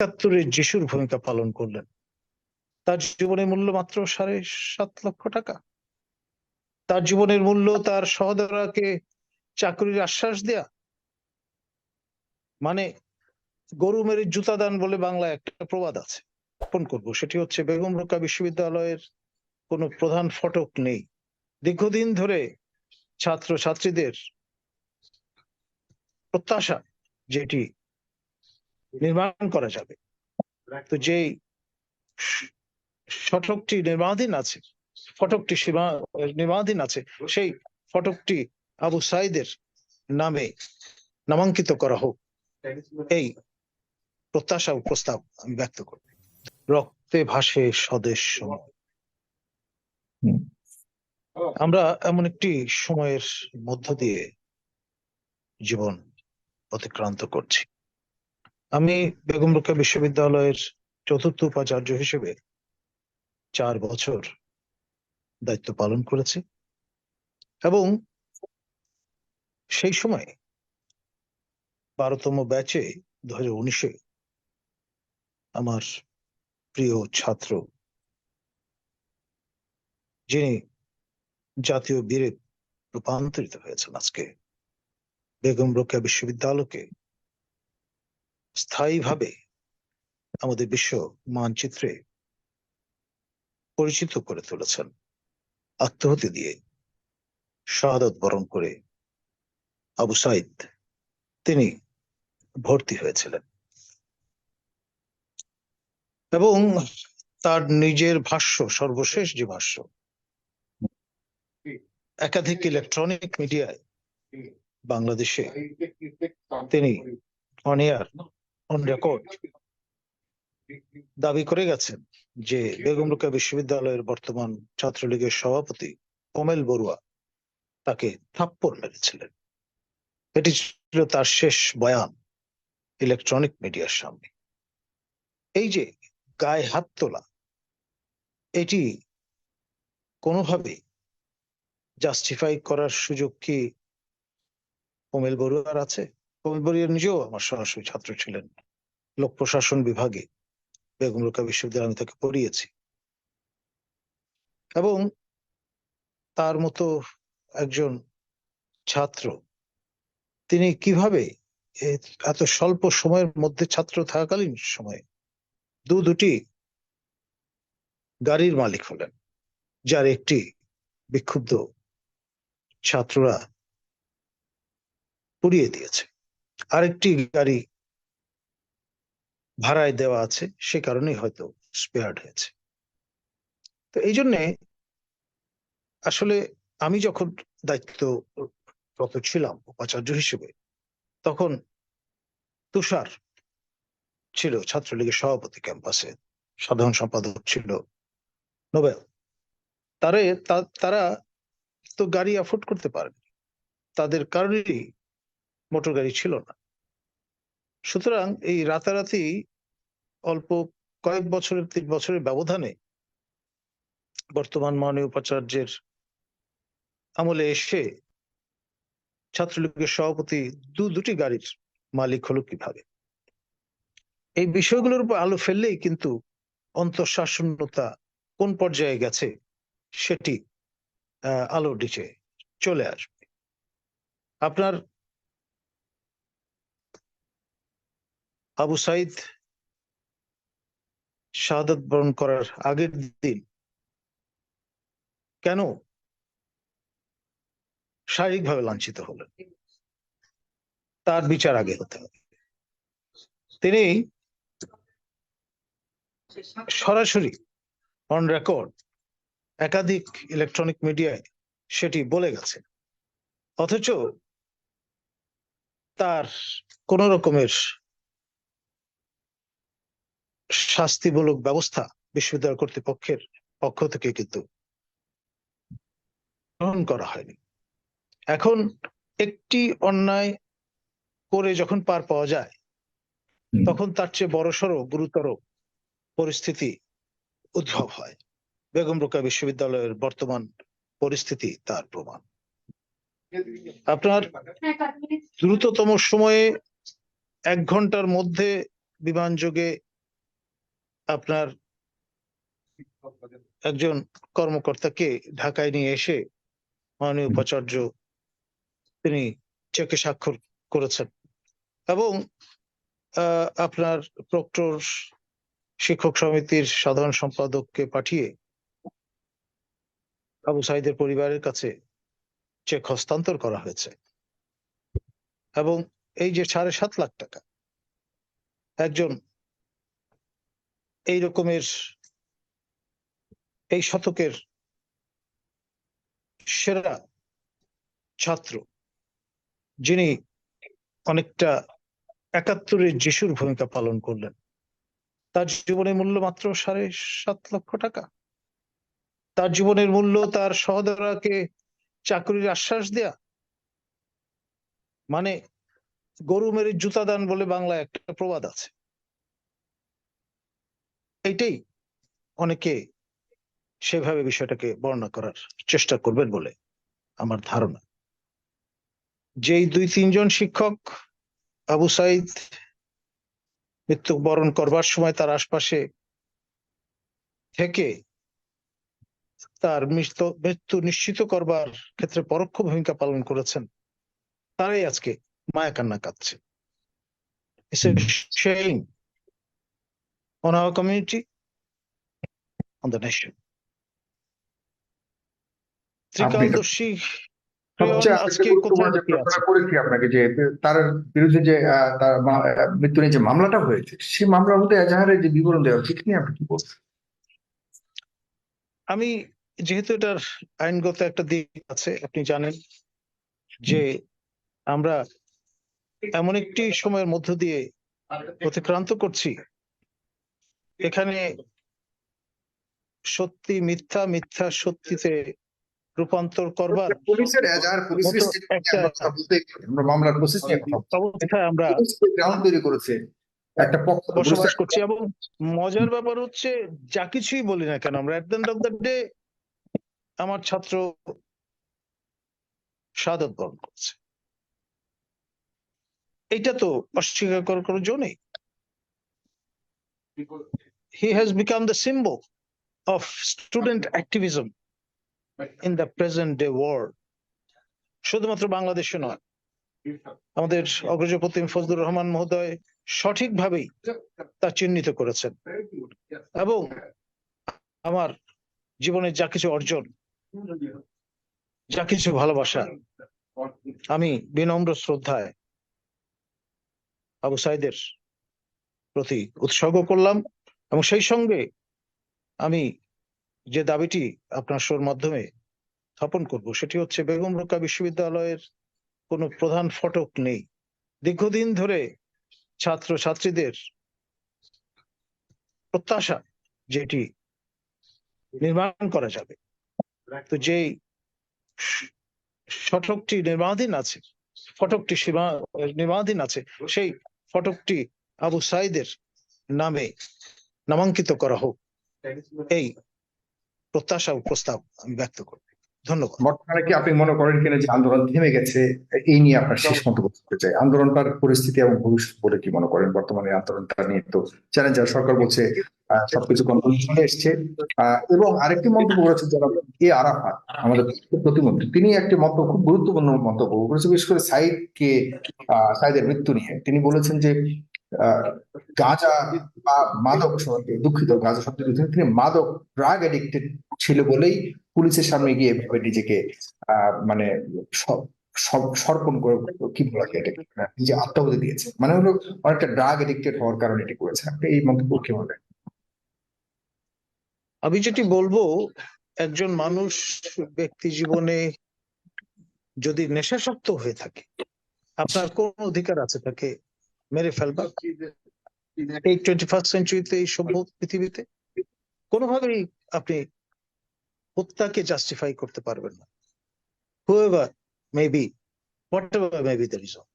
একাত্তরে যিশুর ভূমিকা পালন করলেন। তার জীবনের মূল্য মাত্র সাড়ে সাত লক্ষ টাকা। তার জীবনের মূল্য, তার সহোদরাকে চাকরির আশ্বাস দেয়া। মানে গরু মেরে জুতা দান বলে বাংলায় একটা প্রবাদ আছে। ফোন করব? সেটি হচ্ছে বেগম রোকা বিশ্ববিদ্যালয়ের কোনো প্রধান ফটক নেই। দীর্ঘদিন ধরে ছাত্র ছাত্রীদের প্রত্যাশা যেটি নির্মাণ করা যাবে। তো স- ফটকটি নির্মাণাধীন আছে, ফটকটি সীমা- নির্মাণাধীন আছে, সেই ফটকটি আবু সাইদের নামে নামাঙ্কিত করা হোক। এই প্রত্যাশা ও প্রস্তাব আমি ব্যক্ত করি রক্তে ভাসে স্বদেশ আমরা এমন একটি সময়ের মধ্য দিয়ে জীবন অতিক্রান্ত করছি। আমি বেগম রোকেয়া বিশ্ববিদ্যালয়ের চতুর্থ উপাচার্য হিসেবে চার বছর দায়িত্ব পালন করেছি। এবং সেই সময় বারোতম ব্যাচে দু হাজার উনিশে আমার প্রিয় ছাত্র যিনি জাতীয় বীরে রূপান্তরিত হয়েছেন আজকে, বেগম রোকেয়া বিশ্ববিদ্যালয়কে স্থায়ীভাবে আমাদের বিশ্ব মানচিত্রে পরিচিত করে তুলেছেন। আত্মহতি দিয়ে শাহাদত বরণ করে আবু সাইদ, তিনি ভর্তি হয়েছিলেন। এবং তার নিজের ভাষ্য, সর্বশেষ যে ভাষ্য, একাধিক ইলেকট্রনিক মিডিয়ায় বাংলাদেশে তিনি অন এয়ার অন রেকর্ড দাবি করে গেছেন যে বেগম রোকেয়া বিশ্ববিদ্যালয়ের বর্তমান ছাত্রলীগের সভাপতি কমেল বড়ুয়া তাকে থাপ্পড় মেরেছিলেন। এটি ছিল তার শেষ বয়ান ইলেকট্রনিক মিডিয়ার সামনে। এই যে গায়ে হাত তোলা, এটি কোনোভাবে জাস্টিফাই করার সুযোগ কি কমেল বড়ুয়ার আছে? কমেল বড়ুয়া নিজেও আমার সরাসরি ছাত্র ছিলেন লোক প্রশাসন বিভাগে বেগম রোকেয়া বিশ্ববিদ্যালয়ে আমি তাকে পড়িয়েছি। এবং তার মতো একজন ছাত্র, তিনি কীভাবে এত স্বল্প সময়ের মধ্যে ছাত্র থাকাকালীন সময়ে দু দুটি গাড়ির মালিক হলেন, যার একটি বিক্ষুব্ধ ছাত্ররা পুড়িয়ে দিয়েছে। আরেকটি গাড়ি ভাড়ায় দেওয়া আছে, সে কারণেই হয়তো স্পেয়ার্ড হয়েছে। তো এই জন্যে আসলে আমি যখন দায়িত্বরত ছিলাম উপাচার্য হিসেবে, তখন তুষার ছিল ছাত্রলীগের সভাপতি ক্যাম্পাসে, সাধারণ সম্পাদক ছিল নোবেল। তারে তারা তো গাড়ি অ্যাফোর্ড করতে পারেনি। তাদের কারোরই মোটর গাড়ি ছিল না। সুতরাং এই রাতারাতি অল্প কয়েক বছরের, তিন বছরের ব্যবধানে বর্তমান মাননীয় উপাচার্যের আমলে এসে ছাত্রলীগের সভাপতি দু দুটি গাড়ির মালিক হলো কীভাবে? এই বিষয়গুলোর উপর আলো ফেললেই কিন্তু অন্তঃশাসনতা কোন পর্যায়ে গেছে সেটি আলোর নিচে চলে আসবে। আপনার আবু সাইদ শাহাদত বরণ করার আগের দিন কেন শারীরিকভাবে লাঞ্ছিত হলেন? তার বিচার আগে হতে হবে। তিনি সরাসরি অন রেকর্ড একাধিক ইলেকট্রনিক মিডিয়ায় সেটি বলে গেছে অথচ তার কোন রকমের শাস্তিমূলক ব্যবস্থা বিশ্ববিদ্যালয় কর্তৃপক্ষের পক্ষ থেকে কিন্তু গ্রহণ করা হয়নি। এখন একটি অন্যায় করে যখন পার পাওয়া যায় তখন তার চেয়ে বড়সড় গুরুতর পরিস্থিতি উদ্ভব হয়। বেগম রোকেয়া বিশ্ববিদ্যালয়ের বর্তমান পরিস্থিতি তার প্রমাণ। আপনার দ্রুততম সময়ে এক ঘণ্টার মধ্যে বিমান যোগে আপনার একজন কর্মকর্তাকে ঢাকায় নিয়ে এসে মাননীয় উপাচার্য তিনি চেকে স্বাক্ষর করেছেন। এবং আপনার প্রক্টর শিক্ষক সমিতির সাধারণ সম্পাদককে পাঠিয়ে আবু সাইদের পরিবারের কাছে চেক হস্তান্তর করা হয়েছে। এবং এই যে সাড়ে সাত লাখ টাকা একজন এই রকমের এই শতকের সেরা ছাত্র, যিনি অনেকটা একাত্তরের যিশুর ভূমিকা পালন করলেন, তার জীবনের মূল্য মাত্র সাড়ে সাত লক্ষ টাকা। তার জীবনের মূল্য, তার সহোদরাকে চাকরির আশ্বাস দেয়া মানে গরু মেরে জুতা দান বলে বাংলায় একটা প্রবাদ আছে। এইটাই অনেকে সেভাবে বিষয়টাকে বর্ণনা করার চেষ্টা করবেন বলে আমার ধারণা। যেই দুই, তিনজন শিক্ষক আবু সাইদ মৃত্যুবরণ করবার সময় তার আশপাশে থেকে তার মৃত্যু মৃত্যু নিশ্চিত করবার ক্ষেত্রে পরোক্ষ ভূমিকা পালন করেছেন, তারাই আজকে মায়া কান্না কাঁদছে shame on our community, on the nation. ত্রিকালদর্শী যে লুকিয়ে করেছি আপনাকে যে তার বিরুদ্ধে যে তার মৃত্যু নিয়ে যে মামলাটা হয়েছে সেই মামলার মধ্যে এজাহারের যে বিবরণ দেওয়া হচ্ছে নিয়ে আপনি কি বলছেন? আমি যেহেতু এটার আইনগত একটা দিক আছে আপনি জানেন যে আমরা এমন একটি সময়ের মধ্য দিয়ে অতিক্রান্ত করছি এখানে সত্যি মিথ্যা মিথ্যা সত্যিতে রূপান্তর করবার পুলিশের এজাহার পুলিশের আমরা মামলার প্রসেস নিয়ে কথা আমরা গ্রাউন্ড তৈরি করেছে। একটা পক্ষ বসবাস করছি এবং মজার ব্যাপার হচ্ছে যা কিছুই বলি না কেন আমরা at the end of the day আমার ছাত্র বরণ করছে। এটা তো অস্বীকার করার কোনো জো নেই। He has become the symbol of student activism in the present day world. শুধুমাত্র বাংলাদেশে নয় আমাদের অগ্রজ প্রতিম ফজলুর রহমান মহোদয় সঠিকভাবেই তা চিহ্নিত করেছেন। এবং আমার জীবনের যা কিছু অর্জন যা কিছু ভালোবাসা আমি বিনম্র শ্রদ্ধায় আবু সাইদের প্রতি উৎসর্গ করলাম। এবং সেই সঙ্গে আমি যে দাবিটি আপনার শোর মাধ্যমে স্থাপন করব, সেটি হচ্ছে বেগম রোকা বিশ্ববিদ্যালয়ের কোনো প্রধান ফটক নেই। দীর্ঘদিন ধরে ছাত্র ছাত্রীদের প্রত্যাশা যেটি নির্মাণ করা যাবে। তো যেই ফটকটি নির্মাণাধীন আছে, ফটকটি সীমা- নির্মাণাধীন আছে, সেই ফটকটি আবু সাইদের নামে নামাঙ্কিত করা হোক। এই প্রত্যাশা ও প্রস্তাব আমি ব্যক্ত করব। ধন্যবাদ। বর্তমানে কি আপনি মনে করেন কিনা যে আন্দোলন থেমে গেছে? এই নিয়ে আপনার শেষ মন্তব্য করতে চাই। আন্দোলনটার পরিস্থিতি এবং ভবিষ্যৎ বলে কি মনে করেন? বর্তমানে আন্দোলনটা নিয়ে তো চ্যালেঞ্জার। সরকার বলছে সবকিছু কন্ট্রোল চলে এসছে। আহ, এবং আরেকটি মন্তব্য করেছে যারা এ আরাফাত আমাদের প্রতিমন্ত্রী। তিনি একটি মন্তব্য খুব গুরুত্বপূর্ণ মন্তব্য করেছে বিশেষ করে সাইদকে সাইদের মৃত্যু নিয়ে। তিনি বলেছেন যে গাঁজা বা মাদক দুঃখিত, গাঁজা শব্দ তিনি মাদক ড্রাগ এডিক্টেড ছিল বলেই পুলিশের সামনে গিয়ে এভাবে নিজেকে মানে সর্পণ করে, কি বলা যায় এটাকে নিজে আত্মাহুতি দিয়েছে। মানে হলো অনেকটা ড্রাগ এডিক্টেড হওয়ার কারণে এটি করেছে। আপনি এই মন্তব্য কি বলেন আমি যেটি বলব, একজন মানুষ ব্যক্তি জীবনে যদি নেশাসক্ত হয়ে থাকে, আপনার কোন অধিকার আছে তাকে মেরে ফেলবা। এই টোয়েন্টি ফার্স্ট সেঞ্চুরিতে এই সভ্য পৃথিবীতে কোনোভাবেই আপনি হত্যাকে জাস্টিফাই করতে পারবেন না। Whoever maybe whatever maybe the reason